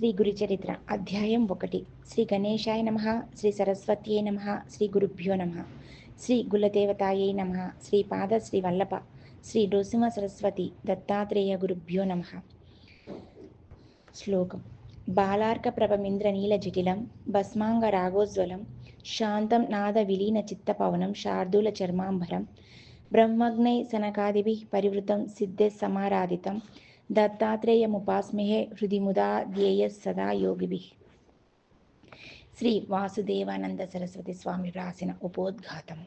శ్రీ గురు చరిత్ర అధ్యాయం ఒకటి. శ్రీ గణేశాయ నమ శ్రీ సరస్వత్యే నమ శ్రీ గురుభ్యో నమ శ్రీ గులదేవతాయై నమ శ్రీ పాద శ్రీ వల్లభ శ్రీ నృసింహ సరస్వతి దత్తాత్రేయ గురుభ్యో నమ. శ్లోకం. బాలార్క ప్రభమింద్రనీల జటిలం భస్మాంగ రాగోజ్వలం శాంతం నాద విలీన చిత్తపవనం శార్దూల చర్మాంబరం బ్రహ్మగ్నై సనకాదిభి పరివృతం సిద్ధే సమారాధితం దత్తాత్రేయముపాస్మహే హృది ముదా ధ్యేయ సదా యోగిభి శ్రీ వాసుదేవానంద సరస్వతి స్వామి రాసిన ఉపోద్ఘాతం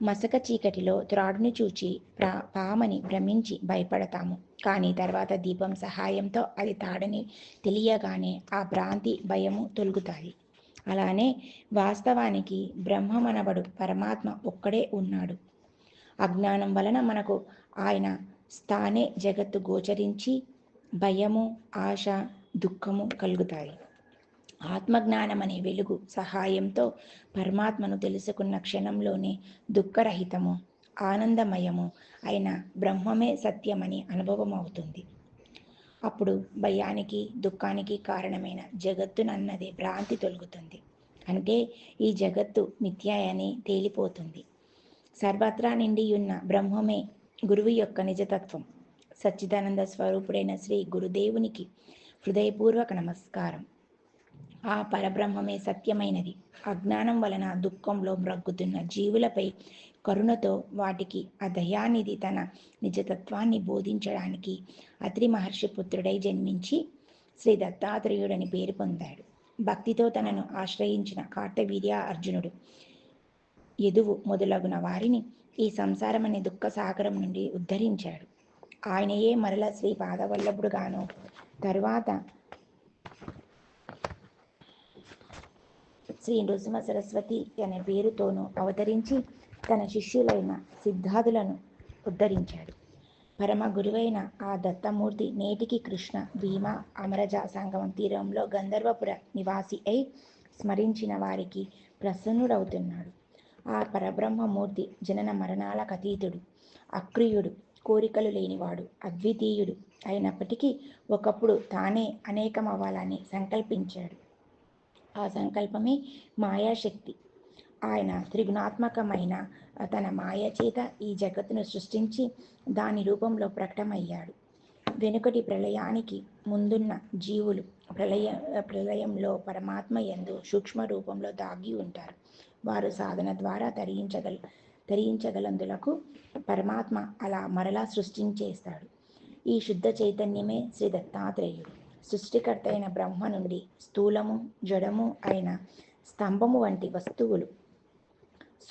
మసక చీకటిలో త్రాడుని చూచి ప్రా పామని భ్రమించి భయపడతాము కానీ తర్వాత దీపం సహాయంతో అది తాడని తెలియగానే ఆ భ్రాంతి భయము తొలుగుతాయి అలానే వాస్తవానికి బ్రహ్మమనబడు పరమాత్మ ఒక్కడే ఉన్నాడు అజ్ఞానం వలన మనకు ఆయన స్థానే జగత్తు గోచరించి భయము ఆశ దుఃఖము కలుగుతాయి. ఆత్మజ్ఞానం అనే వెలుగు సహాయంతో పరమాత్మను తెలుసుకున్న క్షణంలోనే దుఃఖరహితము ఆనందమయము అయిన బ్రహ్మమే సత్యమని అనుభవం అవుతుంది అప్పుడు భయానికి దుఃఖానికి కారణమైన జగత్తునన్నదే భ్రాంతి తొలుగుతుంది. అంటే ఈ జగత్తు మిథ్యాయని తేలిపోతుంది. సర్వత్రా నిండి ఉన్న బ్రహ్మమే గురువు యొక్క నిజతత్వం సచ్చిదానంద స్వరూపుడైన శ్రీ గురుదేవునికి హృదయపూర్వక నమస్కారం. ఆ పరబ్రహ్మమే సత్యమైనది. అజ్ఞానం వలన దుఃఖంలో మ్రగ్గుతున్న జీవులపై కరుణతో వాటికి ఆ దయానిధి తన నిజతత్వాన్ని బోధించడానికి అత్రి మహర్షి పుత్రుడై జన్మించి శ్రీ దత్తాత్రేయుడని పేరు పొందాడు. భక్తితో తనను ఆశ్రయించిన కార్తవీర్య అర్జునుడు ఎదువు మొదలగున వారిని ఈ సంసారం అనే దుఃఖ సాగరం నుండి ఉద్ధరించాడు. ఆయనయే మరల శ్రీ పాదవల్లభుడుగాను. తరువాత శ్రీ నృసింహ సరస్వతి అనే పేరుతోనూ అవతరించి తన శిష్యులైన సిద్ధాదులను ఉద్ధరించాడు. పరమ గురువైన ఆ దత్తమూర్తి నేటికి కృష్ణ భీమ అమరజ సంగమం తీరంలో గంధర్వపుర నివాసి అయి స్మరించిన వారికి ప్రసన్నుడవుతున్నాడు. ఆ పరబ్రహ్మమూర్తి జనన మరణాలకు అతీతుడు అక్రియుడు కోరికలు లేనివాడు అద్వితీయుడు అయినప్పటికీ ఒకప్పుడు తానే అనేకం అవ్వాలని సంకల్పించాడు. ఆ సంకల్పమే మాయాశక్తి. ఆయన త్రిగుణాత్మకమైన తన మాయ చేత ఈ జగత్తును సృష్టించి దాని రూపంలో ప్రకటమయ్యాడు. వెనుకటి ప్రళయానికి ముందున్న జీవులు ప్రళయ ప్రళయంలో పరమాత్మ ఎందు సూక్ష్మ రూపంలో దాగి ఉంటారు. వారు సాధన ద్వారా ధరించగల ధరించగలందులకు పరమాత్మ అలా మరలా సృష్టించేస్తాడు. ఈ శుద్ధ చైతన్యమే శ్రీ దత్తాత్రేయుడు. సృష్టికర్త అయిన బ్రహ్మ నుండి స్థూలము జడము అయిన స్తంభము వంటి వస్తువులు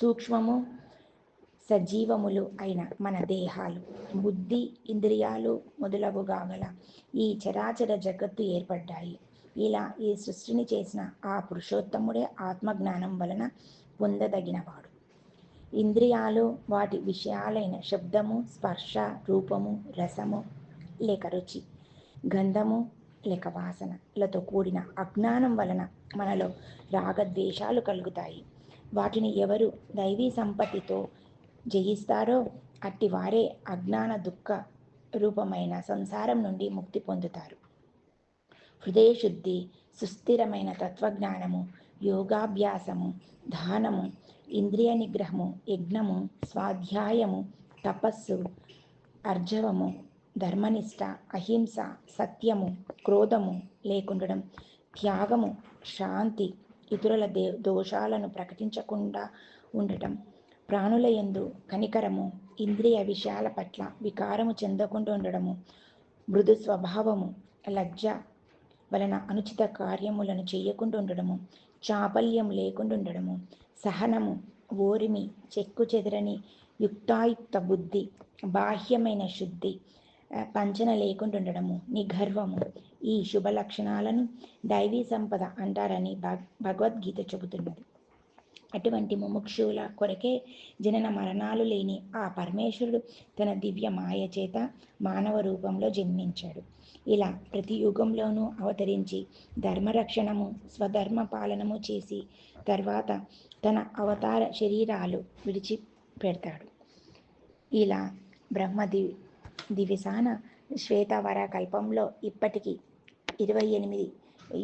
సూక్ష్మము సజీవములు అయిన మన దేహాలు బుద్ధి ఇంద్రియాలు మొదలగుగా గల ఈ చరాచర జగత్తు ఏర్పడ్డాయి. ఇలా ఈ సృష్టిని చేసిన ఆ పురుషోత్తముడే ఆత్మజ్ఞానం వలన పొందదగినవాడు ఇంద్రియాలు వాటి విషయాలైన శబ్దము స్పర్శ రూపము రసము లేక రుచి గంధము లేక వాసనలతో కూడిన అజ్ఞానం వలన మనలో రాగద్వేషాలు కలుగుతాయి. వాటిని ఎవరు దైవీ సంపత్తితో జయిస్తారో అట్టి వారే అజ్ఞాన దుఃఖ రూపమైన సంసారం నుండి ముక్తి పొందుతారు. హృదయ శుద్ధి సుస్థిరమైన తత్వజ్ఞానము యోగాభ్యాసము దానము ఇంద్రియ నిగ్రహము యజ్ఞము స్వాధ్యాయము తపస్సు అర్జవము ధర్మనిష్ట అహింస సత్యము క్రోధము లేకుండడం త్యాగము శాంతి ఇతరుల దే దోషాలను ప్రకటించకుండా ఉండటం ప్రాణుల ఎందు కనికరము ఇంద్రియ విషయాల పట్ల వికారము చెందకుండా ఉండడము మృదు స్వభావము లజ్జ వలన అనుచిత కార్యములను చేయకుండా ఉండడము చాపల్యం లేకుండా ఉండడము సహనము ఓరిమి చెక్కు చెదరని యుక్తాయుక్త బుద్ధి బాహ్యమైన శుద్ధి పంచన లేకుండా ఉండడము నిగర్వము. ఈ శుభ లక్షణాలను దైవీ సంపద అంటారని భగవద్గీత చెబుతున్నది. అటువంటి ముముక్షుల కొరకే జనన మరణాలు లేని ఆ పరమేశ్వరుడు తన దివ్య మాయ చేత మానవ రూపంలో జన్మించాడు. ఇలా ప్రతి యుగంలోనూ అవతరించి ధర్మరక్షణము స్వధర్మ పాలనము చేసి తర్వాత తన అవతార శరీరాలు విడిచి పెడతాడు ఇలా బ్రహ్మ ది దివిసాన శ్వేతవర కల్పంలో ఇప్పటికీ ఇరవై ఎనిమిది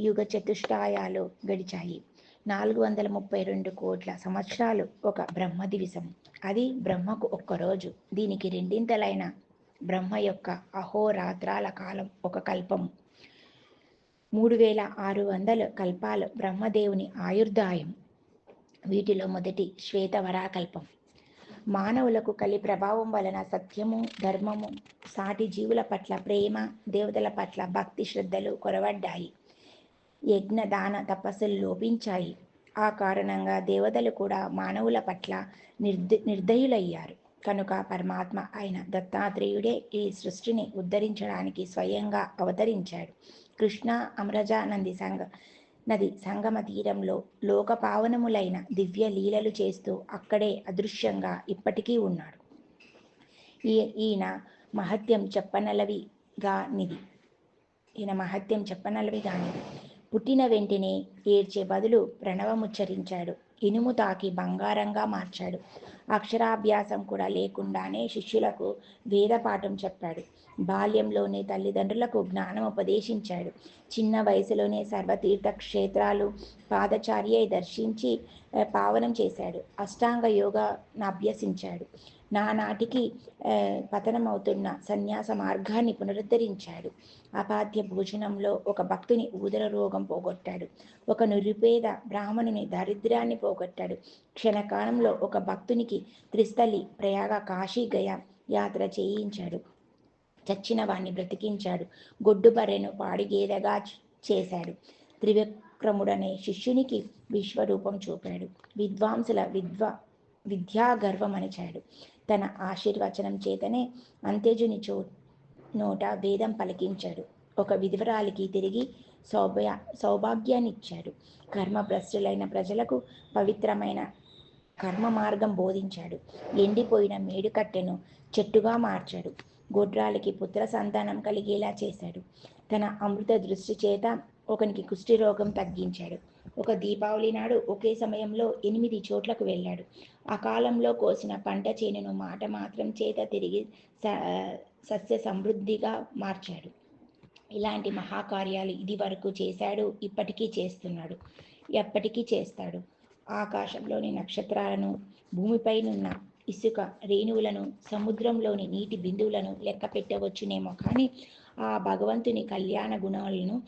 యుగ చతుష్టాయాలు గడిచాయి. నాలుగు వందల ముప్పై రెండు కోట్ల సంవత్సరాలు ఒక బ్రహ్మ దివిసం. అది బ్రహ్మకు ఒక్కరోజు దీనికి రెండింతలైన బ్రహ్మ యొక్క అహోరాత్రాల కాలం ఒక కల్పం మూడు వేల ఆరు వందల కల్పాలు బ్రహ్మదేవుని ఆయుర్దాయం. వీటిలో మొదటి శ్వేతవరాకల్పం. మానవులకు కలి ప్రభావం వలన సత్యము ధర్మము సాటి జీవుల పట్ల ప్రేమ దేవతల పట్ల భక్తి శ్రద్ధలు కొరవడ్డాయి. యజ్ఞ దాన తపస్సులు లోపించాయి. ఆ కారణంగా దేవతలు కూడా మానవుల పట్ల నిర్ద నిర్దయులయ్యారు. కనుక పరమాత్మ అయిన దత్తాత్రేయుడే ఈ సృష్టిని ఉద్ధరించడానికి స్వయంగా అవతరించాడు. కృష్ణ అమరజ నంది సంగ నది సంగమ తీరంలో లోకపావనములైన దివ్య లీలలు చేస్తూ అక్కడే అదృశ్యంగా ఇప్పటికీ ఉన్నాడు. ఈ ఈయన మహత్యం చెప్పనలవిగా నిది ఈయన మహత్యం చెప్పనలవి కానిది పుట్టిన వెంటనే ఏడ్చే బదులు ప్రణవముచ్చరించాడు. ఇనుము తాకి బంగారంగా మార్చాడు. అక్షరాభ్యాసం కూడా లేకుండానే శిష్యులకు వేదపాఠం చెప్పాడు. బాల్యంలోనే తల్లిదండ్రులకు జ్ఞానం ఉపదేశించాడు. చిన్న వయసులోనే సర్వతీర్థ క్షేత్రాలు పాదచార్య దర్శించి పావనం చేశాడు. అష్టాంగ యోగా అభ్యసించాడు. నానాటికి పతనమవుతున్న సన్యాస మార్గాన్ని పునరుద్ధరించాడు. అపాధ్య భోజనంలో ఒక భక్తుని ఊదర రోగం పోగొట్టాడు. ఒక నిరుపేద బ్రాహ్మణుని దారిద్ర్యాన్ని పోగొట్టాడు. క్షణకాలంలో ఒక భక్తునికి త్రిస్థలి ప్రయాగ కాశీ గయ యాత్ర చేయించాడు. చచ్చిన వాణ్ణి బ్రతికించాడు. గొడ్డు బర్రెను పాడిగేదగా చేశాడు. త్రివిక్రముడనే శిష్యునికి విశ్వరూపం చూపాడు. విద్వాంసుల విద్వ విద్యా అనిచాడు తన ఆశీర్వచనం చేతనే అంత్యజుని చో నోట వేదం పలికించాడు. ఒక విధవరాలికి తిరిగి సౌభ్య సౌభాగ్యాన్ని ఇచ్చాడు కర్మభ్రష్టులైన ప్రజలకు పవిత్రమైన కర్మ మార్గం బోధించాడు. ఎండిపోయిన మేడుకట్టెను చెట్టుగా మార్చాడు. గొడ్రాలకి పుత్ర సంతానం కలిగేలా చేశాడు. తన అమృత దృష్టి చేత ఒకనికి కుష్టి రోగం తగ్గించాడు. ఒక దీపావళి నాడు ఒకే సమయంలో ఎనిమిది చోట్లకు వెళ్ళాడు. ఆ కాలంలో కోసిన పంట చేనును మాట మాత్రం చేత తిరిగి సస్య సమృద్ధిగా మార్చాడు. ఇలాంటి మహాకార్యాలు ఇది వరకు చేశాడు ఇప్పటికీ చేస్తున్నాడు. ఎప్పటికీ చేస్తాడు. ఆకాశంలోని నక్షత్రాలను భూమిపైనున్న ఇసుక రేణువులను సముద్రంలోని నీటి బిందువులను లెక్క పెట్టవచ్చునేమో కానీ ఆ భగవంతుని కళ్యాణ గుణాలను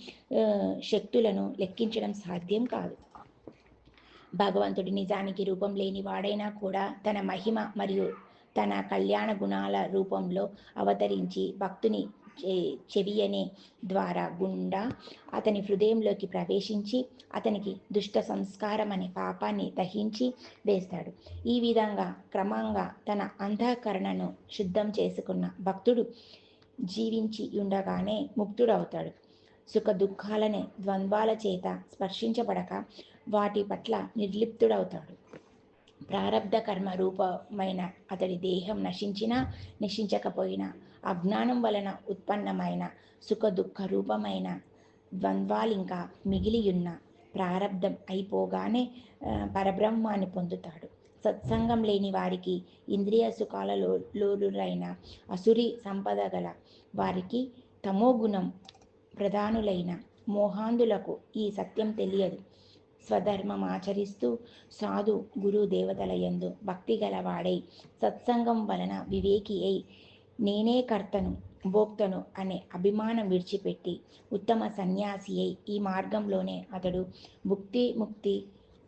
శక్తులను లెక్కించడం సాధ్యం కాదు. భగవంతుడి నిజానికి రూపం లేని వాడైనా కూడా తన మహిమ మరియు తన కళ్యాణ గుణాల రూపంలో అవతరించి భక్తుని చెవియనే ద్వారా గుండా అతని హృదయంలోకి ప్రవేశించి అతనికి దుష్ట సంస్కారం అనే పాపాన్ని దహించి వేస్తాడు. ఈ విధంగా క్రమంగా తన అంధకరణను శుద్ధం చేసుకున్న భక్తుడు జీవించి ఉండగానే ముక్తుడవుతాడు. సుఖ దుఃఖాలనే ద్వంద్వాల చేత స్పర్శించబడక వాటి పట్ల నిర్లిప్తుడవుతాడు. ప్రారంధ కర్మ రూపమైన అతడి దేహం నశించినా నశించకపోయినా అజ్ఞానం వలన ఉత్పన్నమైన సుఖ దుఃఖ రూపమైన ద్వంద్వాలింకా మిగిలియున్న ప్రారబ్ధం అయిపోగానే పరబ్రహ్మాన్ని పొందుతాడు. సత్సంగం లేని వారికి ఇంద్రియ సుఖాలలో లోలురైన అసురి సంపద గల వారికి తమోగుణం ప్రధానులైన మోహాందులకు ఈ సత్యం తెలియదు. స్వధర్మం ఆచరిస్తూ సాధు గురు దేవతల యందు భక్తి గలవాడై సత్సంగం వలన వివేకి అయి నేనే కర్తను భోక్తను అనే అభిమానం విడిచిపెట్టి ఉత్తమ సన్యాసి అయి ఈ మార్గంలోనే అతడు భుక్తి ముక్తి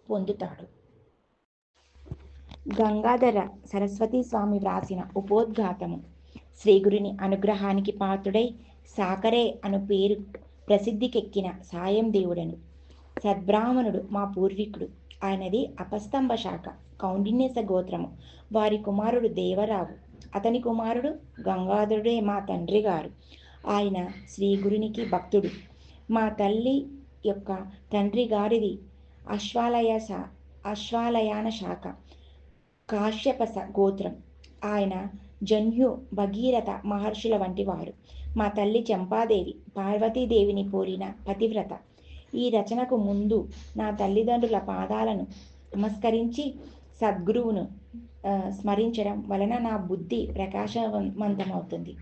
పొందుతాడు. గంగాధర సరస్వతి స్వామి వ్రాసిన ఉపోద్ఘాతము. శ్రీగురుని అనుగ్రహానికి పాత్రుడై సాకరే అను పేరు ప్రసిద్ధికెక్కిన సాయం దేవుడను. సద్బ్రాహ్మణుడు మా పూర్వీకుడు. ఆయనది అపస్తంభ శాఖ కౌండిన్యస గోత్రము. వారి కుమారుడు దేవరావు. అతని కుమారుడు గంగాధరుడే మా తండ్రి గారు. ఆయన శ్రీ గురునికి భక్తుడు. మా తల్లి యొక్క తండ్రి గారిది అశ్వాలయ శా అశ్వాలయాన శాఖ. కాశ్యపస గోత్రం ఆయన జన్యు భగీరథ మహర్షుల వంటి వారు. మా తల్లి చంపాదేవి పార్వతీదేవిని పోలిన పతివ్రత. ఈ రచనకు ముందు నా తల్లిదండ్రుల పాదాలను నమస్కరించి సద్గురువును స్మరించడం వలన నా బుద్ధి ప్రకాశవంతమవుతుంది.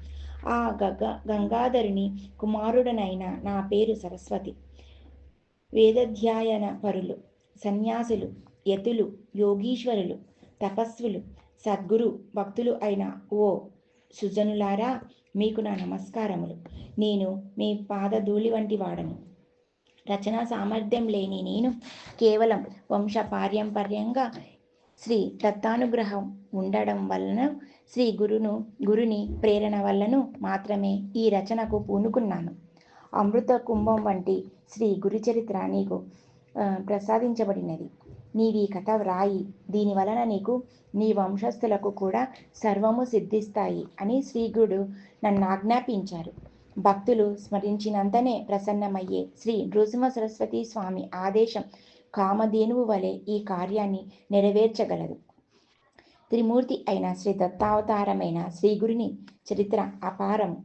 ఆ గగ గంగాధరుని కుమారుడనైన నా పేరు సరస్వతి. వేదధ్యాయన పరులు సన్యాసులు యతులు యోగీశ్వరులు తపస్సులు సద్గురు భక్తులు అయిన ఓ సుజనులారా మీకు నా నమస్కారములు. నేను మీ పాదధూళి వంటి వాడను. రచనా సామర్థ్యం లేని నేను కేవలం వంశ పారంపర్యంగా శ్రీ దత్తానుగ్రహం ఉండడం వలన శ్రీ గురును గురుని ప్రేరణ వల్లను మాత్రమే ఈ రచనకు పూనుకున్నాను. అమృత కుంభం వంటి శ్రీ గురుచరిత్ర నీకు ప్రసాదించబడినది. నీవి కథ వ్రాయి. దీని వలన నీకు నీ వంశస్థులకు కూడా సర్వము సిద్ధిస్తాయి అని శ్రీగుడు నన్ను ఆజ్ఞాపించారు భక్తులు స్మరించినంతనే ప్రసన్నమయ్యే శ్రీ నృసింహ సరస్వతి స్వామి ఆదేశం కామధేనువు వలె ఈ కార్యాన్ని నెరవేర్చగలదు. త్రిమూర్తి అయిన శ్రీ దత్తావతారమైన శ్రీగురిని చరిత్ర అపారము.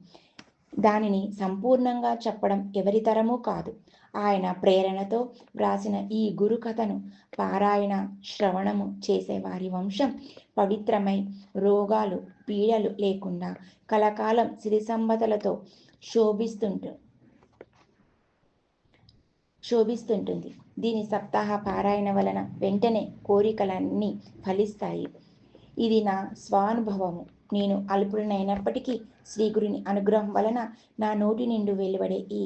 దానిని సంపూర్ణంగా చెప్పడం ఎవరితరమూ కాదు. ఆయన ప్రేరణతో వ్రాసిన ఈ గురు కథను పారాయణ శ్రవణము చేసే వారి వంశం పవిత్రమై రోగాలు పీడలు లేకుండా కలకాలం సిరి సంపదలతో శోభిస్తుంటు శోభిస్తుంటుంది. దీని సప్తాహ పారాయణ వలన వెంటనే కోరికలన్నీ ఫలిస్తాయి. ఇది నా స్వానుభవము. నేను అల్పుడినైనప్పటికీ శ్రీగురుని అనుగ్రహం వలన నా నోటి నిండు వెలువడే ఈ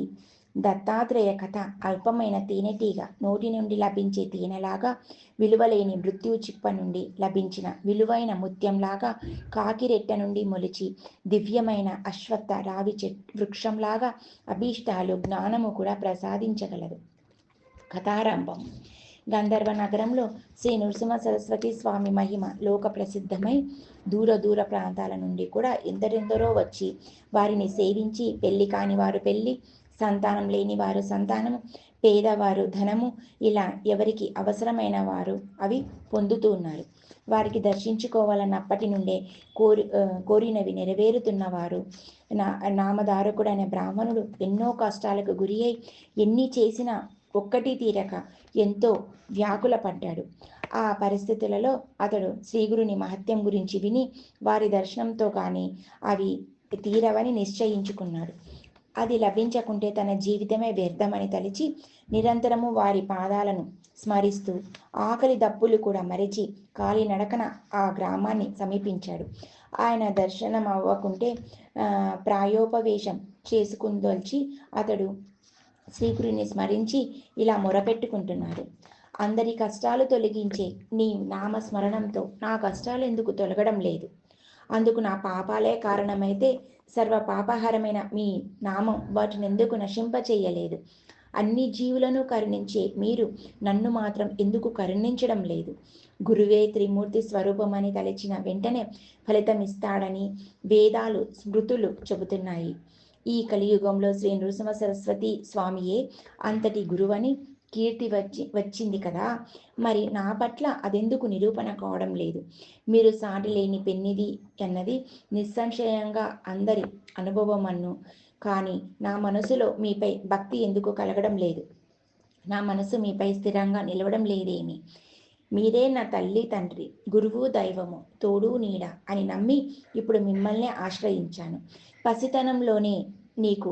దత్తాత్రేయ కథ అల్పమైన తేనెటీగ నోటి నుండి లభించే తేనెలాగా విలువలేని మృత్యు చిప్ప నుండి లభించిన విలువైన ముత్యంలాగా కాకిరెట్ట నుండి మొలిచి దివ్యమైన అశ్వత్థ రావి వృక్షంలాగా అభీష్టాలు జ్ఞానము కూడా ప్రసాదించగలదు. కథారంభం. గంధర్వ నగరంలో శ్రీ నృసింహ సరస్వతి స్వామి మహిమ లోక ప్రసిద్ధమై దూర దూర ప్రాంతాల నుండి కూడా ఎందరెందరో వచ్చి వారిని సేవించి పెళ్ళి కాని వారు పెళ్ళి సంతానం లేని వారు సంతానము పేదవారు ధనము ఇలా ఎవరికి అవసరమైన వారు అవి పొందుతూ ఉన్నారు. వారికి దర్శించుకోవాలన్నప్పటి నుండే కోరి కోరినవి నెరవేరుతున్నవారు నా నామధారకుడైన బ్రాహ్మణుడు ఎన్నో కష్టాలకు గురి అయి ఎన్ని చేసినా ఒక్కటి తీరక ఎంతో వ్యాకుల పడ్డాడు. ఆ పరిస్థితులలో అతడు శ్రీగురుని మహత్యం గురించి విని వారి దర్శనంతో కానీ అవి తీరవని నిశ్చయించుకున్నాడు. అది లభించకుంటే తన జీవితమే వ్యర్థమని తలిచి నిరంతరము వారి పాదాలను స్మరిస్తూ ఆకలి దప్పులు కూడా మరిచి కాలినడకన ఆ గ్రామాన్ని సమీపించాడు. ఆయన దర్శనం అవ్వకుంటే ప్రాయోపవేశం చేసుకుందొల్చి అతడు శ్రీకుడిని స్మరించి ఇలా మొరపెట్టుకుంటున్నాడు. అందరి కష్టాలు తొలగించే నీ నామస్మరణంతో నా కష్టాలు ఎందుకు తొలగడం లేదు? అందుకు నా పాపాలే కారణమైతే సర్వ పాపహారమైన మీ నామం వాటిని ఎందుకు నశింపచేయలేదు? అన్ని జీవులను కరుణించే మీరు నన్ను మాత్రం ఎందుకు కరుణించడం లేదు? గురువే త్రిమూర్తి స్వరూపమని తలచిన వెంటనే ఫలితం ఇస్తాడని వేదాలు స్మృతులు చెబుతున్నాయి. ఈ కలియుగంలో శ్రీ నృసింహ సరస్వతి స్వామియే అంతటి గురువని కీర్తి వచ్చి వచ్చింది కదా. మరి నా పట్ల అదెందుకు నిరూపణ కావడం లేదు? మీరు సాటి లేని పెన్నిది అన్నది నిస్సంశయంగా అందరి అనుభవం అన్ను కానీ నా మనసులో మీపై భక్తి ఎందుకు కలగడం లేదు? నా మనసు మీపై స్థిరంగా నిలవడం లేదేమి? మీరే నా తల్లి తండ్రి గురువు దైవము తోడు నీడ అని నమ్మి ఇప్పుడు మిమ్మల్నే ఆశ్రయించాను. పసితనంలోనే నీకు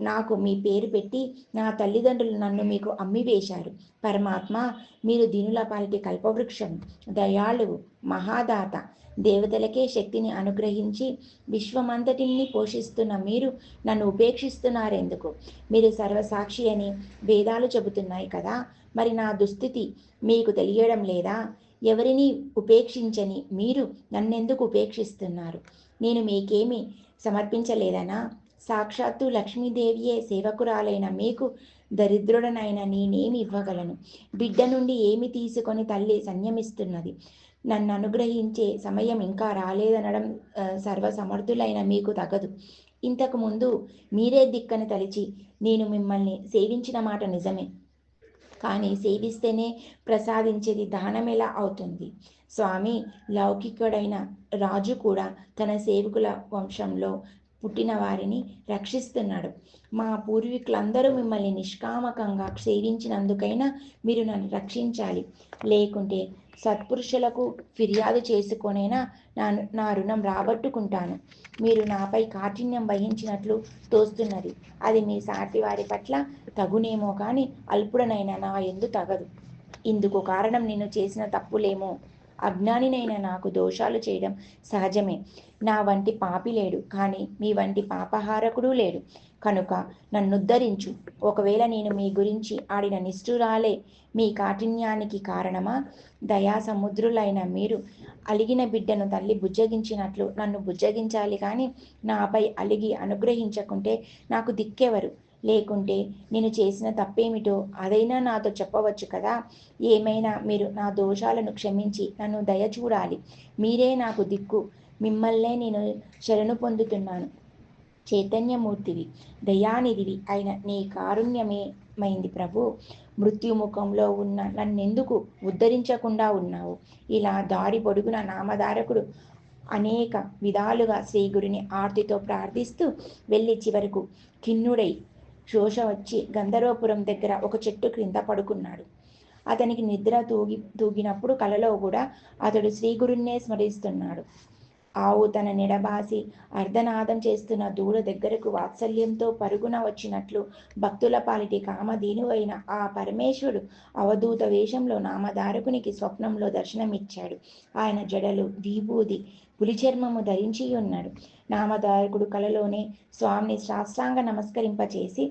నాకు మీ పేరు పెట్టి నా తల్లిదండ్రులు నన్ను మీకు అమ్మి వేశారు పరమాత్మ మీరు దీనుల పాలిటి కల్పవృక్షం దయాళువు మహాదాత దేవతలకే శక్తిని అనుగ్రహించి విశ్వమంతటిని పోషిస్తున్న మీరు నన్ను ఉపేక్షిస్తున్నారెందుకు? మీరు సర్వసాక్షి అని వేదాలు చెబుతున్నాయి కదా. మరి నా దుస్థితి మీకు తెలియడం లేదా? ఎవరిని ఉపేక్షించని మీరు నన్నెందుకు ఉపేక్షిస్తున్నారు? నేను మీకేమీ సమర్పించలేదనా? సాక్షాత్తు లక్ష్మీదేవియే సేవకురాలైన మీకు దరిద్రుడనైన నేనేమి ఇవ్వగలను? బిడ్డ నుండి ఏమి తీసుకొని తల్లి సంయమిస్తున్నది నన్ను అనుగ్రహించే సమయం ఇంకా రాలేదనడం సర్వసమర్థులైన మీకు తగదు. ఇంతకు ముందు మీరే దిక్కని తలిచి నేను మిమ్మల్ని సేవించిన మాట నిజమే. కానీ సేవిస్తేనే ప్రసాదించేది దానం ఎలా అవుతుంది? స్వామి లౌకికుడైన రాజు కూడా తన సేవకుల వంశంలో పుట్టిన వారిని రక్షిస్తున్నాడు. మా పూర్వీకులందరూ మిమ్మల్ని నిష్కామకంగా సేవించినందుకైనా మీరు నన్ను రక్షించాలి. లేకుంటే సత్పురుషులకు ఫిర్యాదు చేసుకొనైనా నా నా రుణం రాబట్టుకుంటాను. మీరు నాపై కాఠిన్యం వహించినట్లు తోస్తున్నది. అది మీ సాటి వారి పట్ల తగునేమో కానీ అల్పుడనైనా నా ఎందు తగదు. ఇందుకు కారణం నేను చేసిన తప్పులేమో? అజ్ఞానినైన నాకు దోషాలు చేయడం సహజమే. నా వంటి పాపి లేడు కానీ మీ వంటి పాపహారకుడు లేడు. కనుక నన్నుద్ధరించు ఒకవేళ నేను మీ గురించి ఆడిన నిష్ఠురాలే మీ కాఠిన్యానికి కారణమా? దయా సముద్రులైన మీరు అలిగిన బిడ్డను తల్లి బుజ్జగించినట్లు నన్ను బుజ్జగించాలి కానీ నాపై అలిగి అనుగ్రహించకుంటే నాకు దిక్కెవరు? లేకుంటే నేను చేసిన తప్పేమిటో అదైనా నాతో చెప్పవచ్చు కదా? ఏమైనా మీరు నా దోషాలను క్షమించి నన్ను దయ చూడాలి. మీరే నాకు దిక్కు. మిమ్మల్నే నేను శరణు పొందుతున్నాను. చైతన్యమూర్తివి. దయానిధివి అయిన నీ కారుణ్యమేమైంది ప్రభు? మృత్యుముఖంలో ఉన్న నన్నెందుకు ఉద్ధరించకుండా ఉన్నావు? ఇలా దారి పొడుగున నామధారకుడు అనేక విధాలుగా శ్రీగురిని ఆర్తితో ప్రార్థిస్తూ వెళ్ళి చివరకు కిన్నుడై శోష వచ్చి గంధర్వపురం దగ్గర ఒక చెట్టు క్రింద పడుకున్నాడు. అతనికి నిద్ర తూగి తూగినప్పుడు కలలో కూడా అతడు శ్రీగురున్నే స్మరిస్తున్నాడు. ఆవు తన నిడబాసి అర్ధనాదం చేస్తున్న దూడ దగ్గరకు వాత్సల్యంతో పరుగున వచ్చినట్లు భక్తుల పాలిటి కామధీను అయిన ఆ పరమేశ్వరుడు అవధూత వేషంలో నామధారకునికి స్వప్నంలో దర్శనమిచ్చాడు. ఆయన జడలు దీబూది పులిచర్మము ధరించి ఉన్నాడు నామధారకుడు కలలోనే స్వామిని శాస్త్రాంగ నమస్కరింపచేసి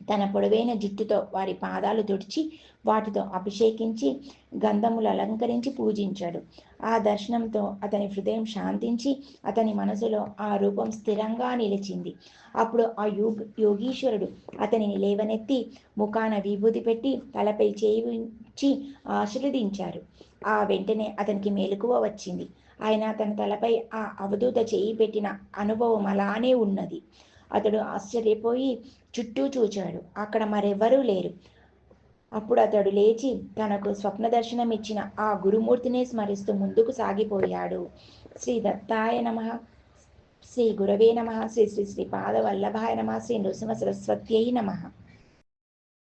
తన పొడవైన జుట్టుతో వారి పాదాలు తుడిచి వాటితో అభిషేకించి గంధములు అలంకరించి పూజించాడు. ఆ దర్శనంతో అతని హృదయం శాంతించి అతని మనసులో ఆ రూపం స్థిరంగా నిలిచింది. అప్పుడు ఆ యోగ యోగీశ్వరుడు అతనిని లేవనెత్తి ముఖాన విభూతి పెట్టి తలపై చేయించి ఆశీర్వదించారు. ఆ వెంటనే అతనికి మెలకువ వచ్చింది. ఆయన తన తలపై ఆ అవధూత చేయి పెట్టిన అనుభవం అలానే ఉన్నది. అతడు ఆశ్చర్యపోయి చుట్టూ చూచాడు. అక్కడ మరెవరూ లేరు. అప్పుడు అతడు లేచి తనకు స్వప్న దర్శనం ఇచ్చిన ఆ గురుమూర్తిని స్మరిస్తూ ముందుకు సాగిపోయాడు. శ్రీ దత్తాయ నమ. శ్రీ గురవే నమ. శ్రీ శ్రీ శ్రీ పాదవల్లభాయ నమ. శ్రీ నృసింహ సరస్వత్యై నమ.